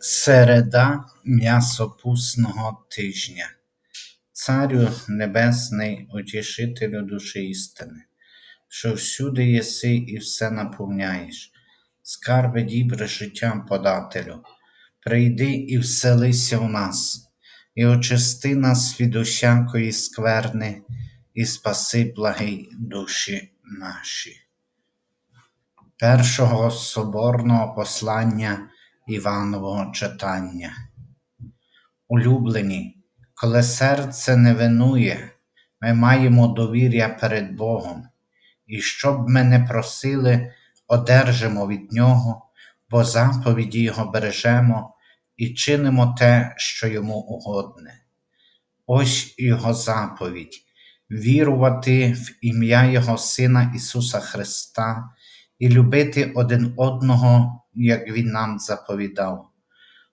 Середа м'ясопусного тижня. Царю Небесний, утішителю душі істини, що всюди єси і все наповняєш, скарби дібре життя подателю, прийди і вселися в нас, і очисти нас від усякої скверни, і спаси благий душі наші. Першого соборного послання Іванового читання. Улюблені, коли серце не винує, ми маємо довір'я перед Богом, і що б ми не просили, одержимо від Нього, бо заповіді Його бережемо і чинимо те, що йому угодне. Ось Його заповідь вірувати в ім'я Його Сина Ісуса Христа і любити один одного, як Він нам заповідав.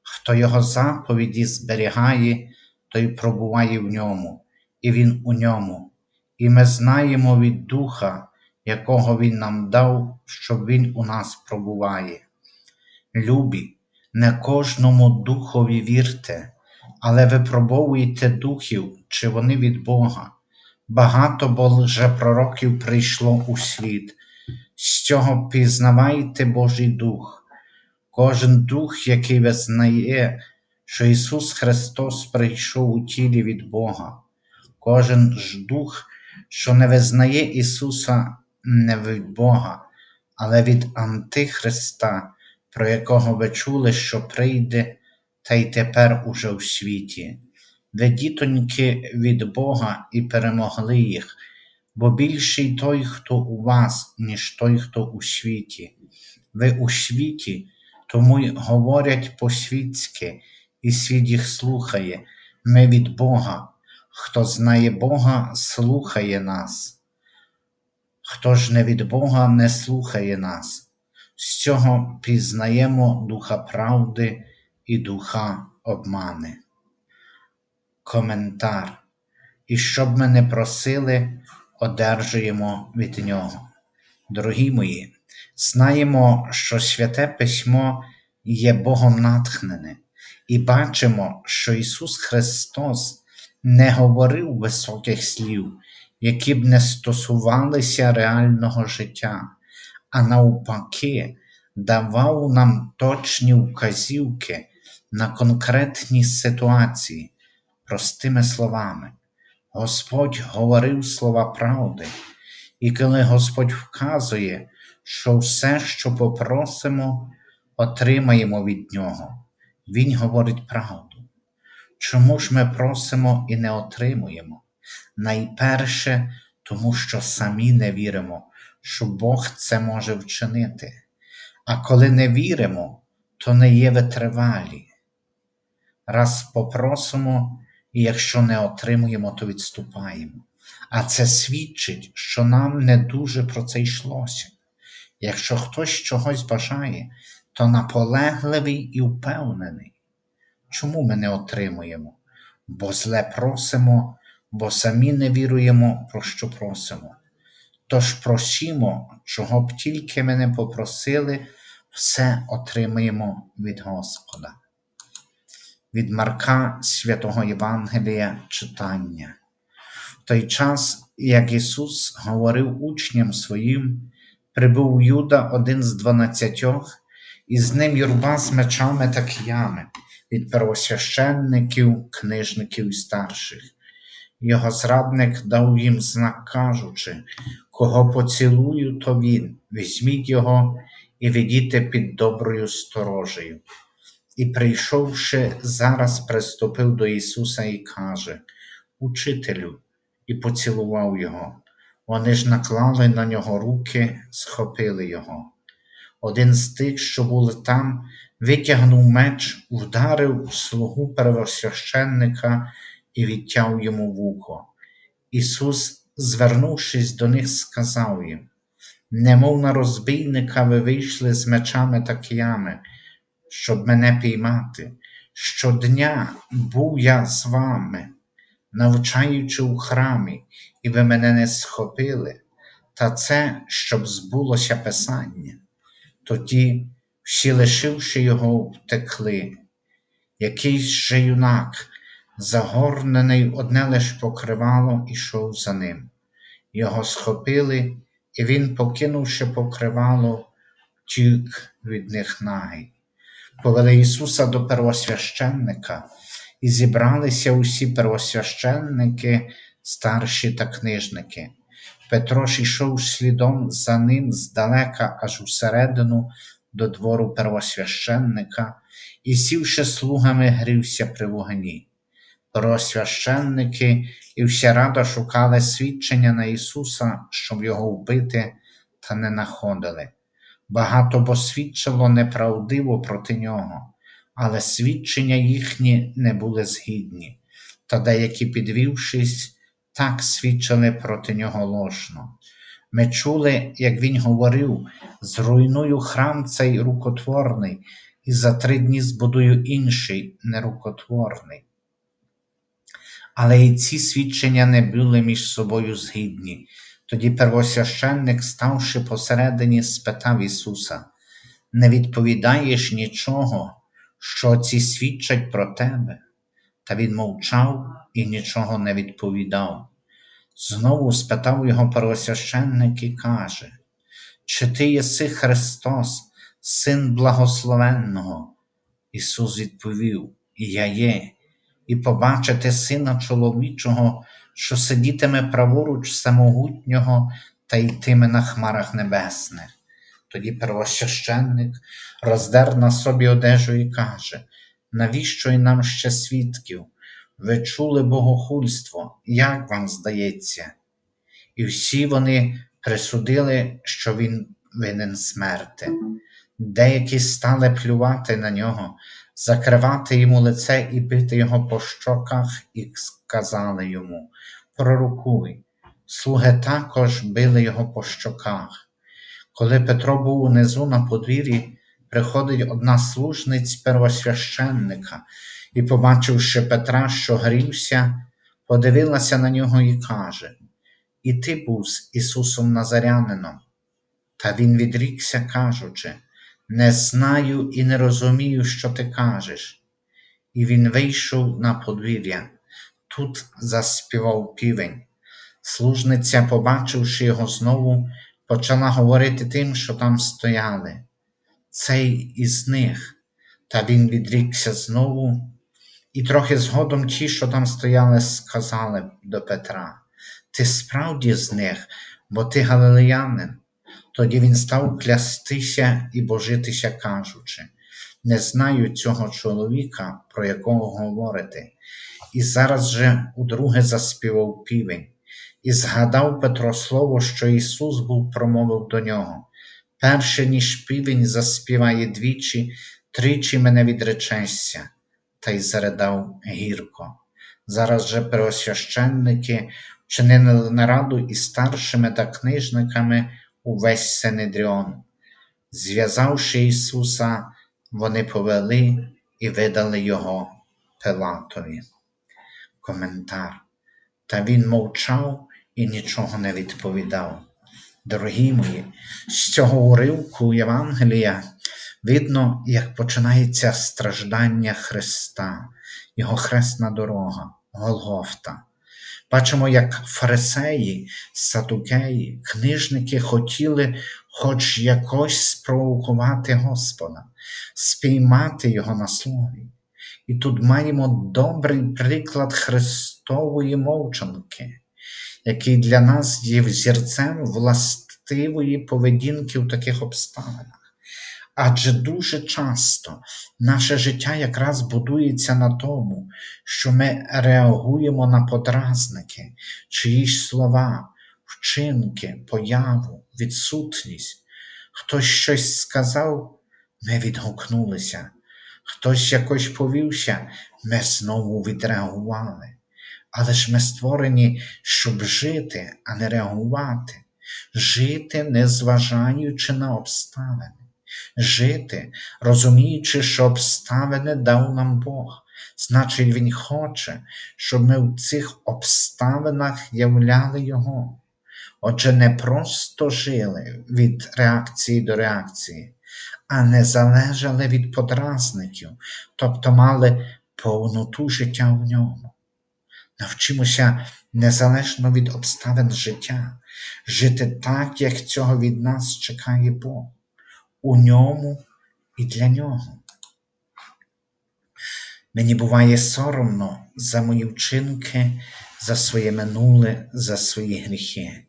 Хто Його заповіді зберігає, той пробуває в ньому, і Він у ньому. І ми знаємо від Духа, якого Він нам дав, щоб Він у нас пробуває. Любі, не кожному духові вірте, але випробовуйте духів, чи вони від Бога. Багато бо пророків прийшло у світ. З цього пізнавайте Божий Дух. Кожен дух, який визнає, що Ісус Христос прийшов у тілі від Бога, кожен ж дух, що не визнає Ісуса не від Бога, але від Антихриста, про якого ви чули, що прийде, та й тепер уже в світі. Ви, дітоньки, від Бога і перемогли їх, бо більший той, хто у вас, ніж той, хто у світі. Ви у світі, тому й говорять по-світськи, і світ їх слухає. Ми від Бога. Хто знає Бога, слухає нас. Хто ж не від Бога, не слухає нас. З цього пізнаємо духа правди і духа обмани. Коментар. І щоб ми не просили, одержуємо від Нього. Дорогі мої, знаємо, що Святе Письмо є Богом натхнене, і бачимо, що Ісус Христос не говорив високих слів, які б не стосувалися реального життя, а навпаки, давав нам точні вказівки на конкретні ситуації, простими словами. Господь говорив слова правди, і коли Господь вказує, що все, що попросимо, отримаємо від Нього, Він говорить правду. Чому ж ми просимо і не отримуємо? Найперше, тому що самі не віримо, що Бог це може вчинити. А коли не віримо, то не є витривалі. Раз попросимо, і якщо не отримуємо, то відступаємо. А це свідчить, що нам не дуже про це йшлося. Якщо хтось чогось бажає, то наполегливий і впевнений. Чому ми не отримуємо? Бо зле просимо, бо самі не віруємо, про що просимо. Тож просімо, чого б тільки ми не попросили, все отримаємо від Господа. Від Марка Святого Євангелія читання. В той час, як Ісус говорив учням своїм, прибув Юда один з дванадцятьох, і з ним юрба з мечами та киями від первосвященників, книжників і старших. Його зрадник дав їм знак, кажучи, кого поцілую, то він, візьміть його і ведіте під доброю сторожею. І, прийшовши, зараз приступив до Ісуса і каже Учителю, і поцілував його. Вони ж наклали на нього руки, схопили його. Один з тих, що були там, витягнув меч, вдарив слугу первосвященника і відтяв йому вухо. Ісус, звернувшись до них, сказав їм: Немов на розбійника ви вийшли з мечами та киями, щоб мене піймати. Щодня був я з вами, навчаючи у храмі, і ви мене не схопили, та це, щоб збулося Писання. Тоді, всі, лишивши його, втекли Якийсь же юнак, загорнений одне лиш покривало, ішов за ним. Його схопили, і він, покинувши покривало, втік від них нагий. Повели Ісуса до первосвященника, і зібралися усі первосвященники, старші та книжники. Петро ж ішов слідом за ним здалека, аж усередину до двору первосвященника, і, сівши слугами, грівся при вогні. Первосвященники і вся рада шукали свідчення на Ісуса, щоб його вбити, та не находили. Багато бо свідчило неправдиво проти нього, але свідчення їхні не були згідні, та деякі, підвівшись, так свідчили проти нього ложно. Ми чули, як він говорив: зруйную храм цей рукотворний, і за три дні збудую інший нерукотворний. Але і ці свідчення не були між собою згідні. Тоді первосвященник, ставши посередині, спитав Ісуса: Не відповідаєш нічого, що ці свідчать про тебе? Та він мовчав і нічого не відповідав. Знову спитав його первосвященник і каже: Чи ти єси Христос, Син Благословенного? Ісус відповів: я є, і побачите Сина чоловічого, що сидітиме праворуч самогутнього та йтиме на хмарах небесних. Тоді первосвященник роздер на собі одежу і каже: Навіщо й нам ще свідків? Ви чули богохульство, як вам здається? І всі вони присудили, що він винен смерти. Деякі стали плювати на нього, закривати йому лице і бити його по щоках, і сказали йому Пророкуй. Слуги також били його по щоках. Коли Петро був унизу на подвір'ї, приходить одна служниць первосвященника і, побачивши Петра, що грівся, подивилася на нього і каже: І ти був з Ісусом Назарянином. Та він відрікся, кажучи, не знаю і не розумію, що ти кажеш. І він вийшов на подвір'я. Тут заспівав півень. Служниця, побачивши його знову, почала говорити тим, що там стояли. Цей із них, та він відрікся знову, і трохи згодом ті, що там стояли, сказали до Петра: Ти справді з них, бо ти галилеянин. Тоді він став клястися і божитися, кажучи: Не знаю цього чоловіка, про якого говорите. І зараз же удруге заспівав півень, і згадав Петро слово, що Ісус був промовив до нього. Перше, ніж півень заспіває двічі, тричі мене відречешся, та й заридав гірко. Зараз же первосвященники вчинили нараду із старшими та книжниками увесь Синедріон. Зв'язавши Ісуса, вони повели і видали Його Пилатові. Коментар. Та він мовчав і нічого не відповідав. Дорогі мої, з цього уривку Євангелія видно, як починається страждання Христа, Його хресна дорога, Голгофта. Бачимо, як фарисеї, садукеї, книжники хотіли хоч якось спровокувати Господа, спіймати Його на слові. І тут маємо добрий приклад Христової мовчанки, який для нас є взірцем властивої поведінки в таких обставинах. Адже дуже часто наше життя якраз будується на тому, що ми реагуємо на подразники, чиїсь слова, вчинки, появу, відсутність. Хтось щось сказав, ми відгукнулися, хтось якось повівся, ми знову відреагували. Але ж ми створені, щоб жити, а не реагувати, жити, не зважаючи на обставини жити, розуміючи, що обставини дав нам Бог. Значить, Він хоче, щоб ми в цих обставинах являли Його. Отже, не просто жили від реакції до реакції, а не залежали від подразників, тобто мали повноту життя в ньому. Навчимося незалежно від обставин життя, жити так, як цього від нас чекає Бог, у ньому і для нього. Мені буває соромно за мої вчинки, за своє минуле, за свої гріхи.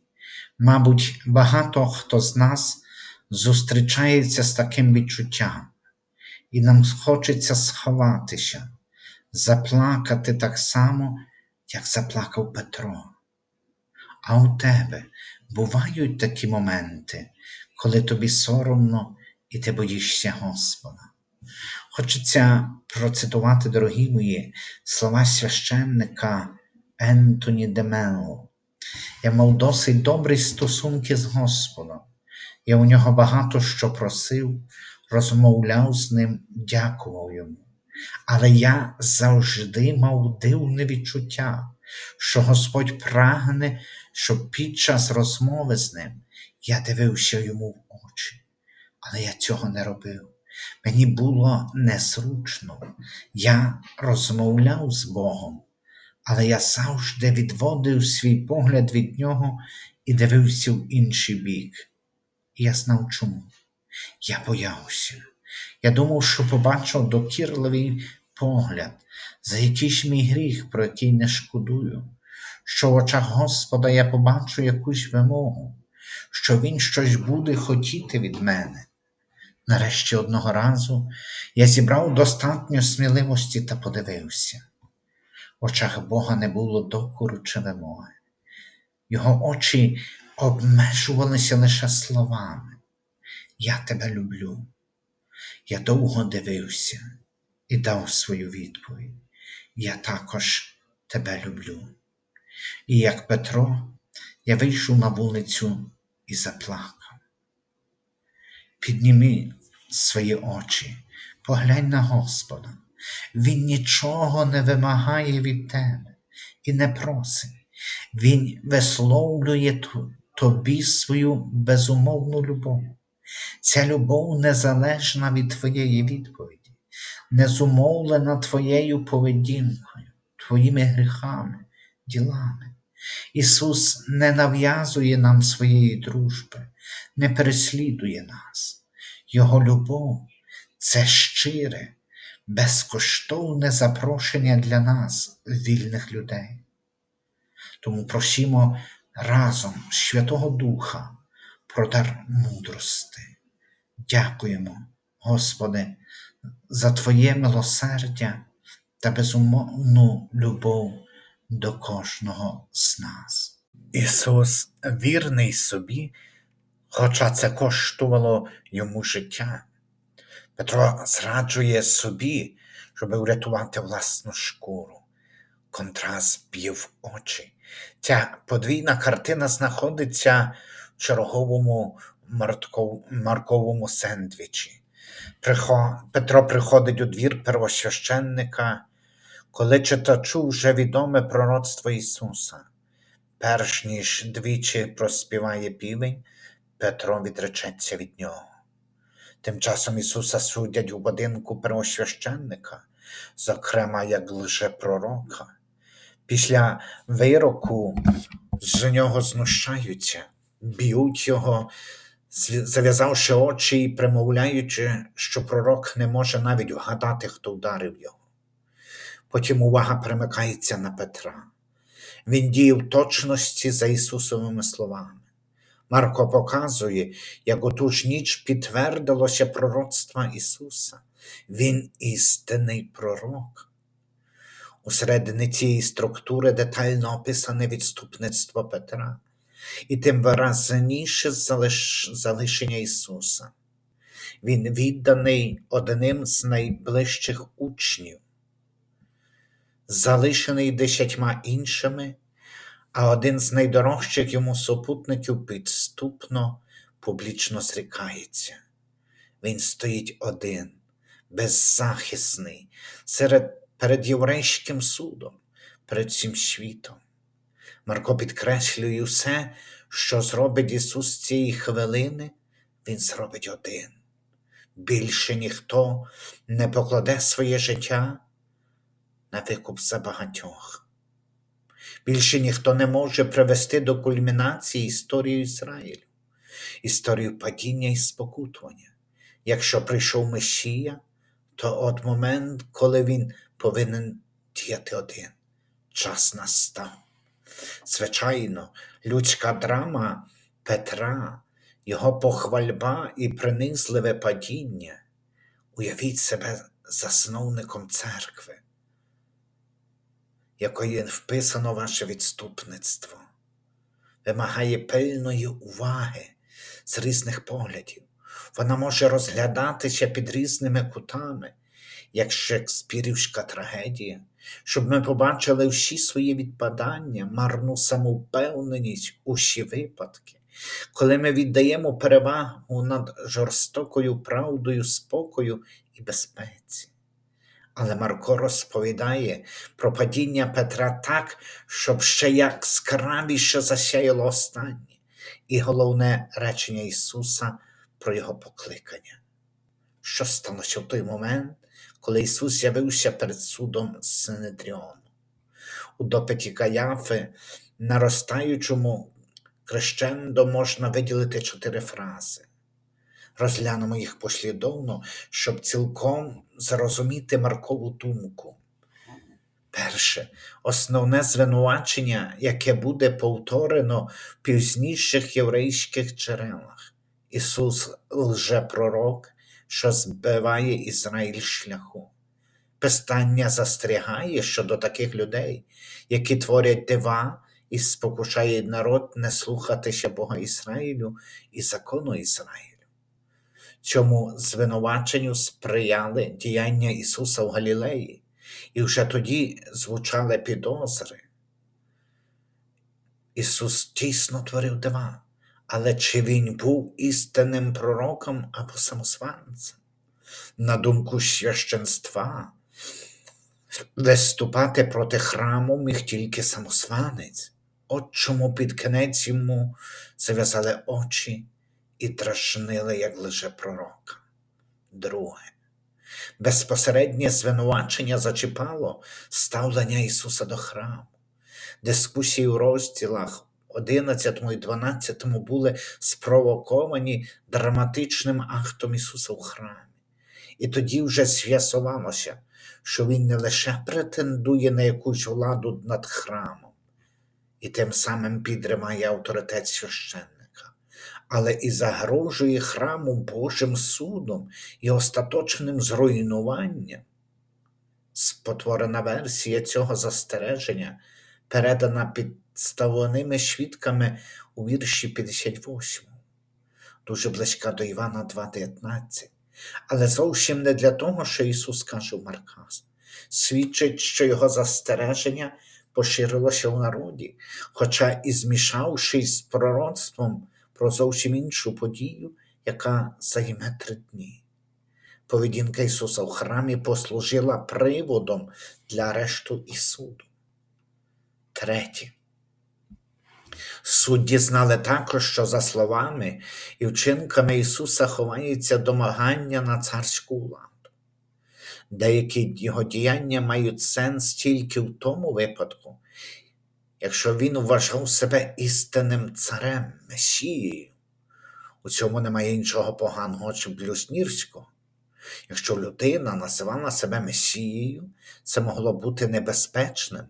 Мабуть, багато хто з нас зустрічається з таким відчуттям, і нам хочеться сховатися, заплакати так само, як заплакав Петро. А у тебе бувають такі моменти, коли тобі соромно і ти боїшся Господа. Хочеться процитувати, дорогі мої, слова священника Ентоні Демело. Я мав досить добрі стосунки з Господом. Я у нього багато що просив, розмовляв з ним, дякував йому. Але я завжди мав дивне відчуття, що Господь прагне, щоб під час розмови з ним я дивився йому в очі. Але я цього не робив. Мені було незручно. Я розмовляв з Богом, але я завжди відводив свій погляд від нього і дивився в інший бік. І я знав чому. Я боявся. Я думав, що побачив докірливий погляд, за якийсь мій гріх, про який не шкодую, що в очах Господа я побачу якусь вимогу, що Він щось буде хотіти від мене. Нарешті одного разу я зібрав достатньо сміливості та подивився. В очах Бога не було докору чи вимоги. Його очі обмежувалися лише словами. Я тебе люблю. Я довго дивився і дав свою відповідь. Я також тебе люблю. І як Петро, я вийшов на вулицю і заплакав. Підніми свої очі, поглянь на Господа. Він нічого не вимагає від тебе і не просить. Він висловлює тобі свою безумовну любов. Ця любов незалежна від твоєї відповіді, не зумовлена твоєю поведінкою, твоїми гріхами, ділами. Ісус не нав'язує нам своєї дружби, не переслідує нас. Його любов це щире, безкоштовне запрошення для нас, вільних людей. Тому просімо разом Святого Духа про дар мудрости. Дякуємо, Господи, за Твоє милосердя та безумовну любов до кожного з нас. Ісус вірний собі, хоча це коштувало йому життя. Петро зраджує собі, щоб врятувати власну шкуру. Контраст б'є в очі. Ця подвійна картина знаходиться в черговому марковому сендвічі. Петро приходить у двір первосвященника, коли читачу вже відоме пророцтво Ісуса. Перш ніж двічі проспіває півень, Петро відречеться від нього. Тим часом Ісуса судять у будинку первосвященника, зокрема як лжепророка. Після вироку з нього знущаються, б'ють його, зав'язавши очі і примовляючи, що пророк не може навіть вгадати, хто вдарив його. Потім увага перемикається на Петра. Він діє в точності за Ісусовими словами. Марко показує, як у ту ж ніч підтвердилося пророцтво Ісуса. Він істинний пророк. Усередині цієї структури детально описане відступництво Петра і тим виразніше залиш... залишення Ісуса. Він відданий одним з найближчих учнів, залишений десятьма іншими а один з найдорожчих йому супутників підступно публічно зрікається. Він стоїть один, беззахисний, серед, перед єврейським судом, перед цим світом. Марко підкреслює все, що зробить Ісус цієї хвилини, Він зробить один. Більше ніхто не покладе своє життя на викуп за багатьох. Більше ніхто не може привести до кульмінації історію Ізраїлю, історію падіння і спокутування. Якщо прийшов Месія, то от момент, коли він повинен діяти один, час настав. Звичайно, людська драма Петра, його похвальба і принизливе падіння. Уявіть себе засновником церкви, якої вписано ваше відступництво, вимагає пильної уваги з різних поглядів. Вона може розглядатися під різними кутами, як шекспірівська трагедія, щоб ми побачили всі свої відпадання, марну самовпевненість, усі випадки, коли ми віддаємо перевагу над жорстокою правдою спокою і безпеці. Але Марко розповідає про падіння Петра так, щоб ще яскравіше засяяло останнє, і головне речення Ісуса про Його покликання. Що сталося в той момент, коли Ісус з'явився перед судом Синедріону? У допиті Каяфи, наростаючому крещендо можна виділити чотири фрази. Розглянемо їх послідовно, щоб цілком зрозуміти Маркову думку. Перше, основне звинувачення, яке буде повторено в пізніших єврейських джерелах. Ісус лжепророк, що збиває Ізраїль шляху. Писання застерігає щодо таких людей, які творять дива і спокушають народ не слухатися Бога Ізраїлю і закону Ізраїлю. Цьому звинуваченню сприяли діяння Ісуса в Галілеї, і вже тоді звучали підозри. Ісус дійсно творив дива, але чи Він був істинним пророком або самозванцем? На думку священства, виступати проти храму міг тільки самозванець. От чому під кінець йому зав'язали очі і трашнили, як лише пророка. Друге, безпосереднє звинувачення зачіпало ставлення Ісуса до храму. Дискусії у розділах 11 і 12 були спровоковані драматичним актом Ісуса в храмі. І тоді вже з'ясувалося, що Він не лише претендує на якусь владу над храмом, і тим самим підтримає авторитет священника, але і загрожує храму Божим судом і остаточним зруйнуванням. Спотворена версія цього застереження передана підставними свідками у вірші 58, дуже близька до Івана 2,19. Але зовсім не для того, що Ісус каже в Маркас. Свідчить, що його застереження поширилося в народі, хоча і змішавшись з пророцтвом про зовсім іншу подію, яка займе три дні. Поведінка Ісуса в храмі послужила приводом для арешту і суду. Третє. Судді знали також, що за словами і вчинками Ісуса ховається домагання на царську владу. Деякі його діяння мають сенс тільки в тому випадку, якщо він вважав себе істинним царем, месією. У цьому немає іншого поганого чи блюзнірського. Якщо людина називала себе месією, це могло бути небезпечним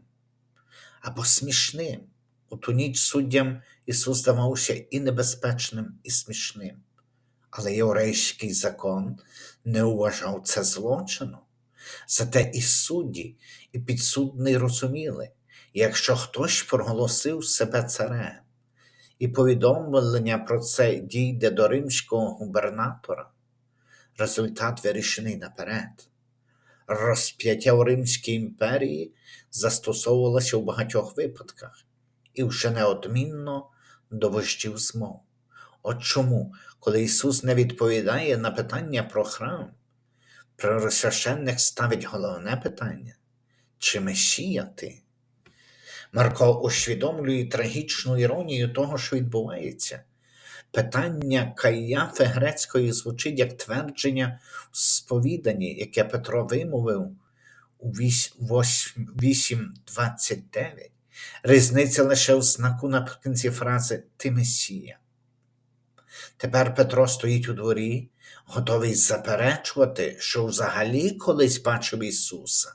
або смішним. У ту ніч суддям Ісус здавався і небезпечним, і смішним. Але єврейський закон не вважав це злочином. Зате і судді, і підсудний розуміли, якщо хтось проголосив себе царем, і повідомлення про це дійде до римського губернатора, результат вирішений наперед. Розп'яття в Римській імперії застосовувалося у багатьох випадках і вже неодмінно до вождів змов. От чому, коли Ісус не відповідає на питання про храм, Первосвященник ставить головне питання чи Месія ти? Марко усвідомлює трагічну іронію того, що відбувається. Питання Каяфи грецької звучить як твердження в сповіданні, яке Петро вимовив у 8.29. Різниця лише в знаку наприкінці фрази Ти Месія. Тепер Петро стоїть у дворі, готовий заперечувати, що взагалі колись бачив Ісуса,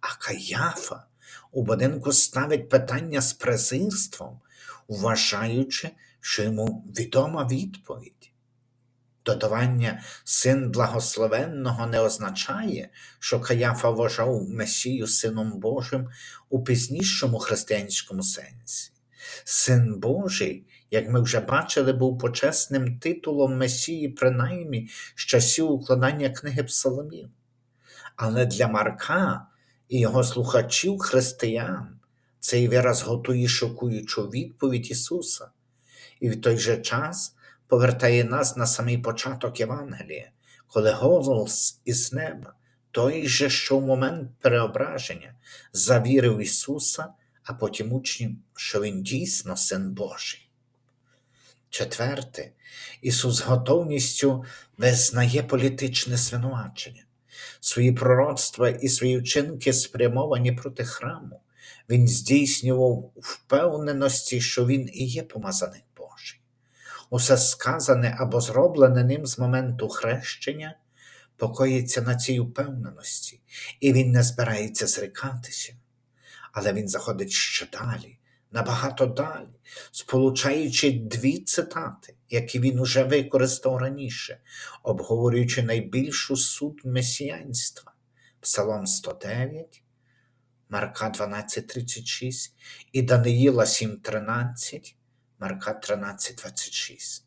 а Каяфа у будинку ставить питання з презирством, вважаючи, що йому відома відповідь. Додавання син благословенного не означає, що Каяфа вважав Месію Сином Божим у пізнішому християнському сенсі. Син Божий, як ми вже бачили, був почесним титулом Месії, принаймні з часів укладання книги Псаломів. Але для Марка і його слухачів християн цей вираз готує шокуючу відповідь Ісуса, і в той же час повертає нас на самий початок Євангелія, коли голос із неба, той же, що в момент переображення, завірив Ісуса, а потім учнів, що Він дійсно Син Божий. Четверте, Ісус готовністю визнає політичне звинувачення. Свої пророцтва і свої вчинки спрямовані проти храму. Він здійснював впевненості, що він і є помазаний Божий. Усе сказане або зроблене ним з моменту хрещення покоїться на цій впевненості, і він не збирається зрікатися. Але він заходить ще далі, набагато далі, сполучаючи дві цитати, які він уже використав раніше, обговорюючи найбільшу суть месіянства Псалом 109, Марка 12,36 і Даниїла 7,13, Марка 13,26.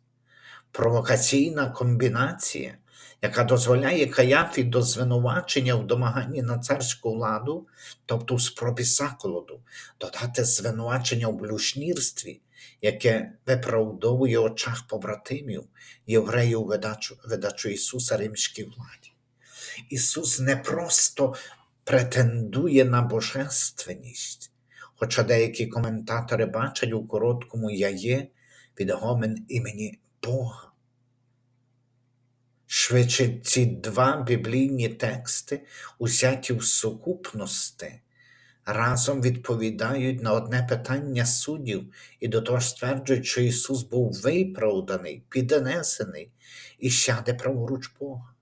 Провокаційна комбінація, яка дозволяє Каяфі до звинувачення в домаганні на царську владу, тобто в спробі заколоду, додати звинувачення в блюшнірстві, яке виправдовує очах побратимів євреїв видачу, видачу Ісуса римській владі. Ісус не просто претендує на божественність, хоча деякі коментатори бачать у короткому я є відгомен імені Бога. Швидше ці два біблійні тексти, узяті в сукупності, разом відповідають на одне питання суддів і до того ж стверджують, що Ісус був виправданий, піднесений і сяде праворуч Бога.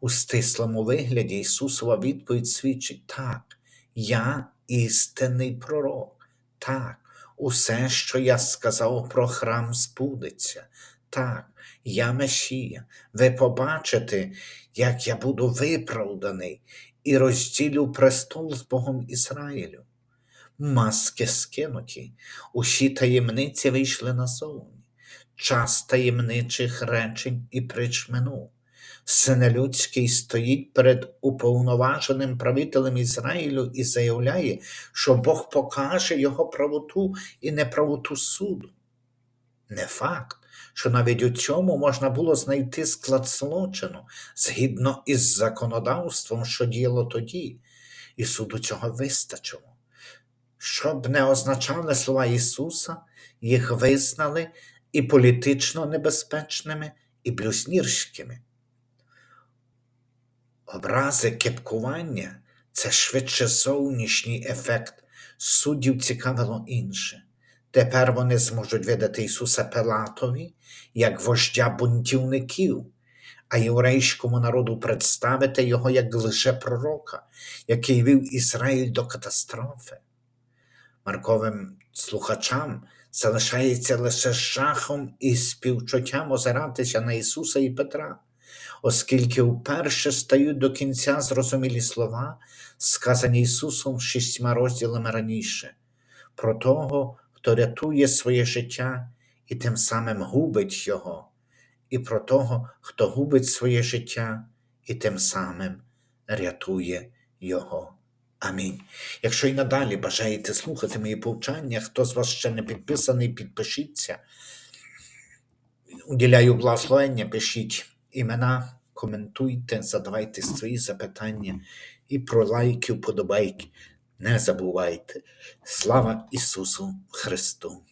У стислому вигляді Ісусова відповідь свідчить так, я істинний пророк, так, усе, що я сказав про храм, збудеться. Так, я Месія, ви побачите, як я буду виправданий і розділю престол з Богом Ізраїлю. Маски скинуті, усі таємниці вийшли назовні, час таємничих речень і притч минув. Син людський стоїть перед уповноваженим правителем Ізраїлю і заявляє, що Бог покаже його правоту і неправоту суду. Не факт, що навіть у цьому можна було знайти склад злочину згідно із законодавством, що діяло тоді, і суду цього вистачило. Щоб не означали слова Ісуса, їх визнали і політично небезпечними, і блюзнірськими. Образи кепкування це швидше зовнішній ефект, суддів цікавило інше. Тепер вони зможуть видати Ісуса Пилатові як вождя бунтівників, а єврейському народу представити його як лише пророка, який вів Ізраїль до катастрофи. Марковим слухачам залишається лише жахом і співчуттям озиратися на Ісуса і Петра, оскільки вперше стають до кінця зрозумілі слова, сказані Ісусом шістьма розділами раніше, про того, хто рятує своє життя і тим самим губить його, і про того, хто губить своє життя і тим самим рятує його. Амінь. Якщо і надалі бажаєте слухати мої повчання, хто з вас ще не підписаний, підпишіться. Уділяю благословення, пишіть імена, коментуйте, задавайте свої запитання і про лайки, вподобайки. Не забувайте. Слава Ісусу Христу!